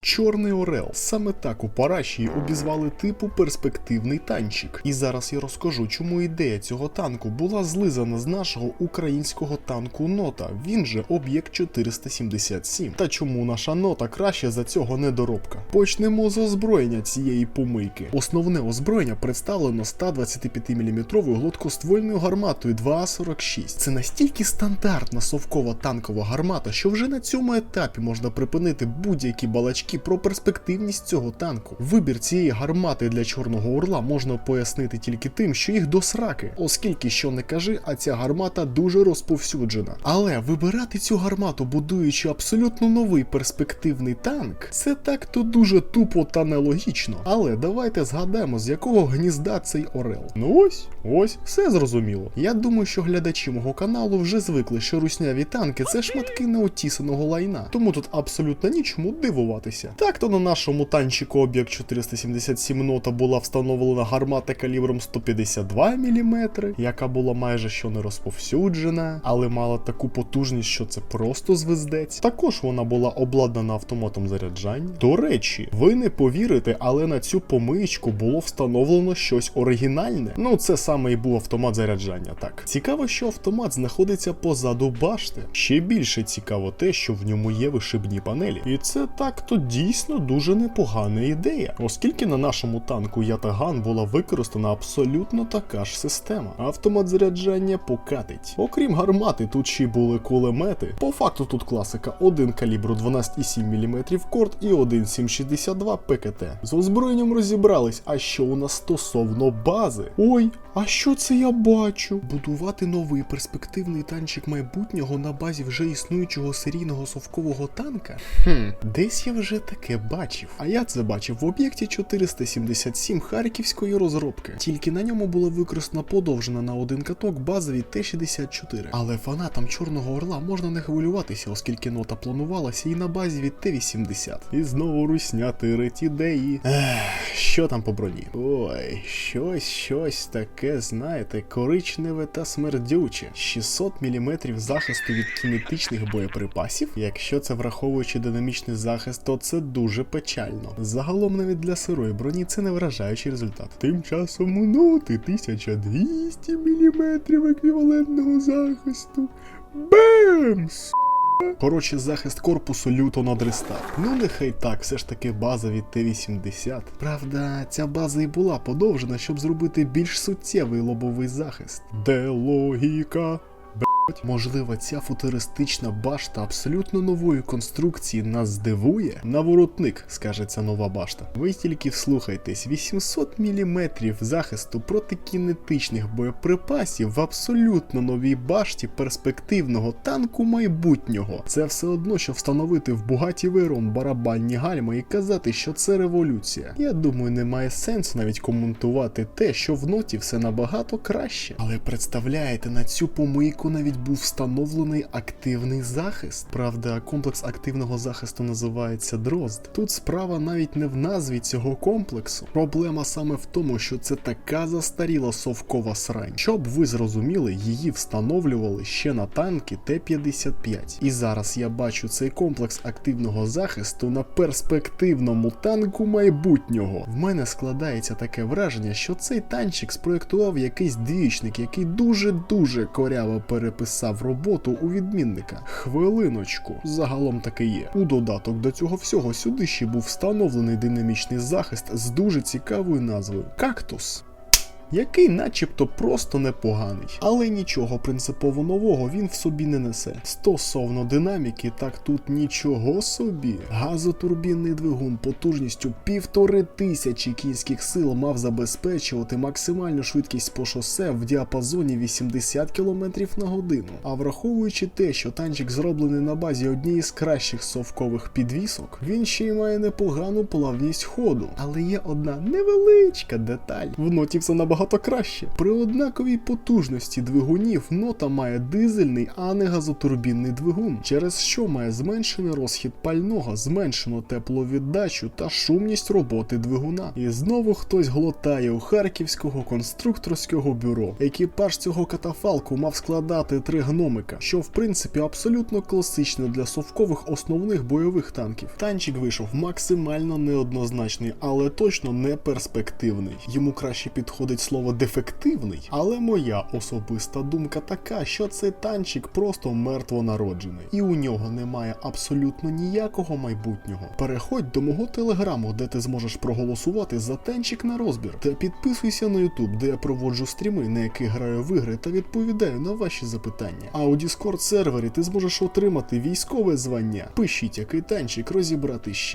Чорний Орел. Саме так у Парашії обізвали типу перспективний танчик. І зараз я розкажу, чому ідея цього танку була злизана з нашого українського танку Нота. Він же об'єкт 477. Та чому наша нота краще за цього недоробка? Почнемо з озброєння цієї помийки. Основне озброєння представлено 125-мм гладкоствольною гарматою 2А46. Це настільки стандартна совкова танкова гармата, що вже на цьому етапі можна припинити будь-які балачки про перспективність цього танку. Вибір цієї гармати для Чорного Орла можна пояснити тільки тим, що їх до сраки, оскільки що не кажи, а ця гармата дуже розповсюджена. Але вибирати цю гармату, будуючи абсолютно новий перспективний танк, це так-то дуже тупо та нелогічно. Але давайте згадаємо, з якого гнізда цей Орел. Ну ось, ось, все зрозуміло. Я думаю, що глядачі мого каналу вже звикли, що русняві танки це шматки неотісаного лайна, тому тут абсолютно нічому дивуватися. Так то на нашому танчику об'єкт 477 нота була встановлена гармата калібром 152 мм, яка була майже що не розповсюджена, але мала таку потужність, що це просто звездець. Також вона була обладнана автоматом заряджання. До речі, ви не повірите, але на цю помиєчку було встановлено щось оригінальне. Ну, це саме і був автомат заряджання. Так цікаво, що автомат знаходиться позаду башти. Ще більше цікаво те, що в ньому є вишибні панелі. І це так то дійсно дуже непогана ідея, оскільки на нашому танку Ятаган була використана абсолютно така ж система. Автомат заряджання покатить. Окрім гармати, тут ще й були кулемети. По факту тут класика: один калібру 12,7 мм корт і один 7,62 ПКТ. З озброєнням розібрались, а що у нас стосовно бази? Ой, а що це я бачу? Будувати новий перспективний танчик майбутнього на базі вже існуючого серійного совкового танка? Хм, десь я вже таке бачив. А я це бачив в об'єкті 477 харківської розробки. Тільки на ньому була використана подовжена на один каток базові Т-64. Але фанатам Чорного Орла можна не хвилюватися, оскільки нота планувалася і на базі від Т-80. І знову русня тирить ідеї. Ех, що там по броні? Ой, щось, щось таке, знаєте, коричневе та смердюче. 600 мм захисту від кінетичних боєприпасів. Якщо це враховуючи динамічний захист, то це дуже печально. Загалом навіть для сирої броні це не вражаючий результат. Тим часом у ноти 1200 мм еквівалентного захисту. Бемс! Коротше, захист корпусу люто надристав. Ну нехай так, все ж таки база від Т-80. Правда, ця база і була подовжена, щоб зробити більш суттєвий лобовий захист. Де логіка? Можливо, ця футуристична башта абсолютно нової конструкції нас здивує? Наворотник, скаже ця нова башта. Ви тільки вслухайтесь, 800 мм захисту проти кінетичних боєприпасів в абсолютно новій башті перспективного танку майбутнього. Це все одно, що встановити в Бугаті Вейрон барабанні гальми і казати, що це революція. Я думаю, немає сенсу навіть коментувати те, що в ноті все набагато краще. Але представляєте, на цю помийку навіть був встановлений активний захист. Правда, комплекс активного захисту називається Дрозд. Тут справа навіть не в назві цього комплексу. Проблема саме в тому, що це така застаріла совкова срань. Щоб ви зрозуміли, її встановлювали ще на танки Т-55. І зараз я бачу цей комплекс активного захисту на перспективному танку майбутнього. В мене складається таке враження, що цей танчик спроєктував якийсь двічник, який дуже-дуже коряво переписав роботу у відмінника. Хвилиночку, загалом таки є. У додаток до цього всього сюди ще був встановлений динамічний захист з дуже цікавою назвою Кактус. Який начебто просто непоганий, але нічого принципово нового він в собі не несе. Стосовно динаміки, так тут нічого собі. Газотурбінний двигун потужністю півтори тисячі кінських сил мав забезпечувати максимальну швидкість по шосе в діапазоні 80 км на годину. А враховуючи те, що танчик зроблений на базі однієї з кращих совкових підвісок, він ще й має непогану плавність ходу. Але є одна невеличка деталь. В ноті все набагато набагато краще. При однаковій потужності двигунів нота має дизельний, а не газотурбінний двигун, через що має зменшений розхід пального, зменшену тепловіддачу та шумність роботи двигуна. І знову хтось глотає у харківського конструкторського бюро. Екіпаж цього катафалку мав складати три гномика, що в принципі абсолютно класично для совкових основних бойових танків. Танчик вийшов максимально неоднозначний, але точно не перспективний. Йому краще підходить слово дефективний, але моя особиста думка така, що цей танчик просто мертвонароджений, і у нього немає абсолютно ніякого майбутнього. Переходь до мого телеграму, де ти зможеш проголосувати за танчик на розбір, та підписуйся на YouTube, де я проводжу стріми, на яких граю в ігри та відповідаю на ваші запитання. А у Discord сервері ти зможеш отримати військове звання. Пишіть, який танчик розібрати ще.